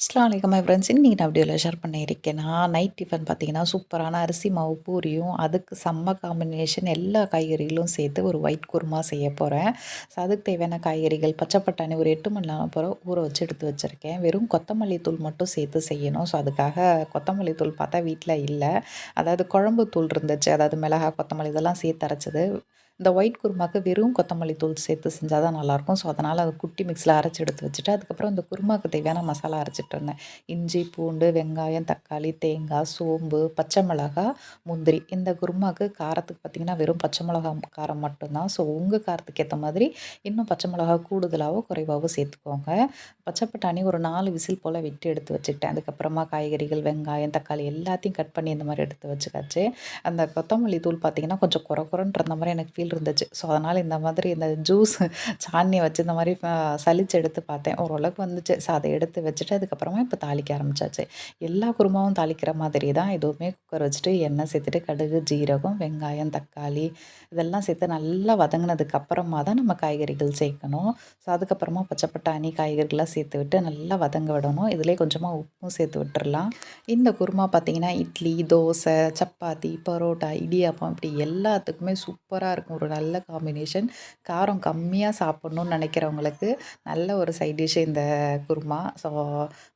அஸ்லாம் வலைக்கம் my friends இன்றைக்கி நான் வீடியோவில் ஷேர் பண்ணியிருக்கேன் நான் நைட் டிஃபன் பார்த்தீங்கன்னா சூப்பரான அரிசி மாவு பூரியும் அதுக்கு செம்ம காம்பினேஷன் எல்லா காய்கறிகளும் சேர்த்து ஒரு ஒயிட் குருமா செய்ய போகிறேன் ஸோ அதுக்கு தேவையான காய்கறிகள் பச்சை பட்டாணி ஒரு எட்டு மணி நேரம் போகிற ஊற வச்சு எடுத்து வச்சுருக்கேன். வெறும் கொத்தமல்லி தூள் மட்டும் சேர்த்து செய்யணும். ஸோ அதுக்காக கொத்தமல்லி தூள் பார்த்தா வீட்டில் இல்லை. அதாவது குழம்பு தூள் இருந்துச்சு. அதாவது மிளகா கொத்தமல்லி இதெல்லாம் சேர்த்து அரைச்சது. இந்த ஒயிட் குருமாக்கு வெறும் கொத்தமல்லி தூள் சேர்த்து செஞ்சால் தான் நல்லாயிருக்கும். ஸோ அதனால் அது குட்டி மிக்ஸில் அரைச்சி எடுத்து வச்சுட்டு அதுக்கப்புறம் இந்த குருமாக்கு தேவையான மசாலா அரைச்சிட்டு இருந்தேன். இஞ்சி பூண்டு வெங்காயம் தக்காளி தேங்காய் சோம்பு பச்சை மிளகா முந்திரி. இந்த குருமாக்கு காரத்துக்கு பார்த்திங்கன்னா வெறும் பச்சை மிளகா காரம் மட்டும்தான். ஸோ உங்கள் காரத்துக்கு ஏற்ற மாதிரி இன்னும் பச்சை மிளகா கூடுதலாகவோ குறைவாகவோ சேர்த்துக்கோங்க. பச்சை பட்டாணி ஒரு நாலு விசில் போல் விட்டு எடுத்து வச்சுக்கிட்டேன். அதுக்கப்புறமா காய்கறிகள் வெங்காயம் தக்காளி எல்லாத்தையும் கட் பண்ணி இந்த மாதிரி எடுத்து வச்சுக்காச்சு. அந்த கொத்தமல்லி தூள் பார்த்திங்கன்னா கொஞ்சம் குறை குறைன்ற மாதிரி எனக்கு ஃபீல் இருந்துச்சு. ஸோ அதனால் இந்த மாதிரி இந்த ஜூஸ் சாணியை வச்சு இந்த மாதிரி சளிச்சு எடுத்து பார்த்தேன். ஓரளவுக்கு வந்துச்சு. ஸோ அதை எடுத்து வச்சுட்டு அதுக்கப்புறமா இப்போ தாளிக்க ஆரம்பிச்சாச்சு. எல்லா குருமாவும் தாளிக்கிற மாதிரி தான். எதுவுமே குக்கர் வச்சுட்டு எண்ணெய் சேர்த்துட்டு கடுகு ஜீரகம் வெங்காயம் தக்காளி இதெல்லாம் சேர்த்து நல்லா வதங்கினதுக்கு அப்புறமா தான் நம்ம காய்கறிகள் சேர்க்கணும். ஸோ அதுக்கப்புறமா பச்சைப்பட்டாணி காய்கறிகள்லாம் சேர்த்து விட்டு நல்லா வதங்க விடணும். இதிலே கொஞ்சமாக உப்பும் சேர்த்து விட்டுறலாம். இந்த குருமா பார்த்திங்கன்னா இட்லி தோசை சப்பாத்தி பரோட்டா இடியாப்பம் இப்படி எல்லாத்துக்குமே சூப்பராக இருக்கும். ஒரு நல்ல காம்பினேஷன் காரம் கம்மியாக சாப்பிட்ணுன்னு நினைக்கிறவங்களுக்கு நல்ல ஒரு சைட் டிஷ் இந்த குருமா. ஸோ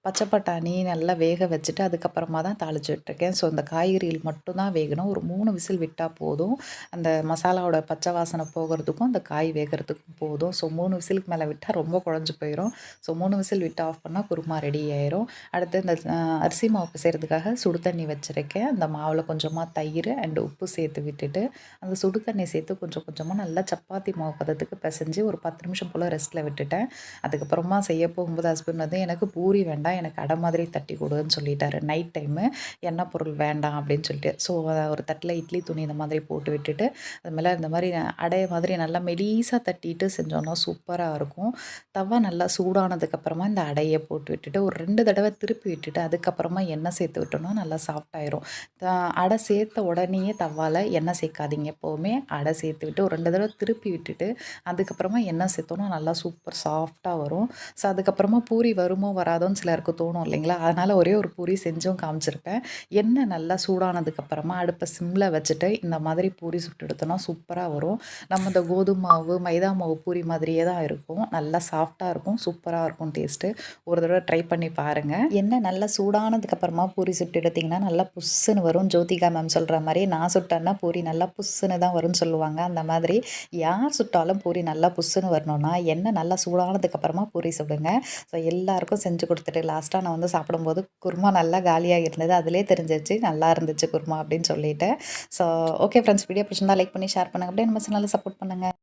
பச்சை பட்டாணி நல்லா வேக வச்சுட்டு அதுக்கப்புறமா தான் தாளித்து விட்டுருக்கேன். ஸோ இந்த காய்கறிகள் மட்டும்தான் வேகணும். ஒரு மூணு விசில் விட்டால் போதும். அந்த மசாலாவோட பச்சை வாசனை போகிறதுக்கும் அந்த காய் வேகிறதுக்கும் போதும். ஸோ மூணு விசிலுக்கு மேலே விட்டால் ரொம்ப குழஞ்சி போயிடும் ஸோ மூணு விசில் விட்டு ஆஃப் பண்ணால் குருமா ரெடி ஆயிரும். அடுத்து இந்த அரிசி மாவு செய்கிறதுக்காக சுடு தண்ணி வச்சுருக்கேன். அந்த மாவில் கொஞ்சமாக தயிர் அண்ட் உப்பு சேர்த்து விட்டுட்டு அந்த சுடு தண்ணி சேர்த்து கொஞ்சம் கொஞ்சமாக நல்லா சப்பாத்தி மாவு பதத்துக்கு பிசைஞ்சு ஒரு பத்து நிமிஷம் போல் ரெஸ்ட்டில் விட்டுட்டேன். அதுக்கப்புறமா செய்ய போகும்போது ஹஸ்பண்ட் வந்து எனக்கு பூரி வேண்டாம் எனக்கு அடை மாதிரி தட்டி கொடுன்னு சொல்லிட்டாரு. நைட் டைமு எண்ணெய் பொருள் வேண்டாம்? அப்படின்னு சொல்லிட்டு. ஸோ ஒரு தட்டில் இட்லி துணி இந்த மாதிரி போட்டு விட்டுட்டு அது மேலே இந்த மாதிரி அடைய மாதிரி நல்லா மெலீஸாக தட்டிட்டு செஞ்சோன்னா சூப்பராக இருக்கும். தவா நல்லா சூடானதுக்கப்புறமா இந்த அடையை போட்டு விட்டுட்டு ஒரு ரெண்டு தடவை திருப்பி விட்டுட்டு அதுக்கப்புறமா எண்ணெய் சேர்த்து விட்டோம்னா நல்லா சாஃப்டாயிரும் அடை சேர்த்த உடனேயே தவாவில் எண்ணெய் சேர்க்காதீங்க. எப்போவுமே அடை சேர்த்து விட்டு ஒரு ரெண்டு தடவை திருப்பி விட்டுட்டு அதுக்கப்புறமா எண்ணெய் சேர்த்தோன்னா நல்லா சூப்பர் சாஃப்டாக வரும். ஸோ அதுக்கப்புறமா பூரி வருமோ வராதோன்னு சிலருக்கு தோணும் இல்லைங்களா? அதனால் ஒரே ஒரு பூரி செஞ்சும் காமிச்சிருப்பேன். எண்ணெய் நல்லா சூடானதுக்கப்புறமா அடுப்பை சிம்மில் வச்சுட்டு இந்த மாதிரி பூரி சுட்டு எடுத்தோன்னா சூப்பராக வரும். நம்ம இந்த கோதுமை மாவு மைதா மாவு பூரி மாதிரியே தான் இருக்கும். நல்லா சாஃப்டாக இருக்கும் சூப்பராக இருக்கும் டேஸ்ட்டு ஒரு தடவை ட்ரை பண்ணி பாருங்கள் எண்ணெய் நல்லா சூடானதுக்கப்புறமா பூரி சுட்டு எடுத்திங்கன்னா நல்லா புஷ்ஷுன்னு வரும். ஜோதிகா மேம் சொல்கிற மாதிரி நான் சுட்டேன்னா பூரி நல்லா புஷ்ஷுன்னு தான் வரும்னு சொல்லுவாங்க. அந்த மாதிரி யார் சுட்டாலும் பூரி நல்லா புஷ்ஷுன்னு வரணும்னா எண்ணெய் நல்லா சூடானதுக்கப்புறமா பூரி சுடுங்க. ஸோ எல்லாருக்கும் செஞ்சு கொடுத்துட்டு லாஸ்ட்டாக நான் வந்து சாப்பிடும்போது குருமா நல்லா காலியாக இருந்தது. அதிலே தெரிஞ்சிச்சு நல்லா இருந்துச்சு குருமா அப்படின்னு சொல்லிட்டு. ஸோ ஓகே ஃப்ரெண்ட்ஸ் வீடியோ பிடிச்சிருந்தா லைக் பண்ணி ஷேர் பண்ணுங்கள் அப்படியே நம்ம சேனலில் சப்போர்ட் பண்ணுங்கள்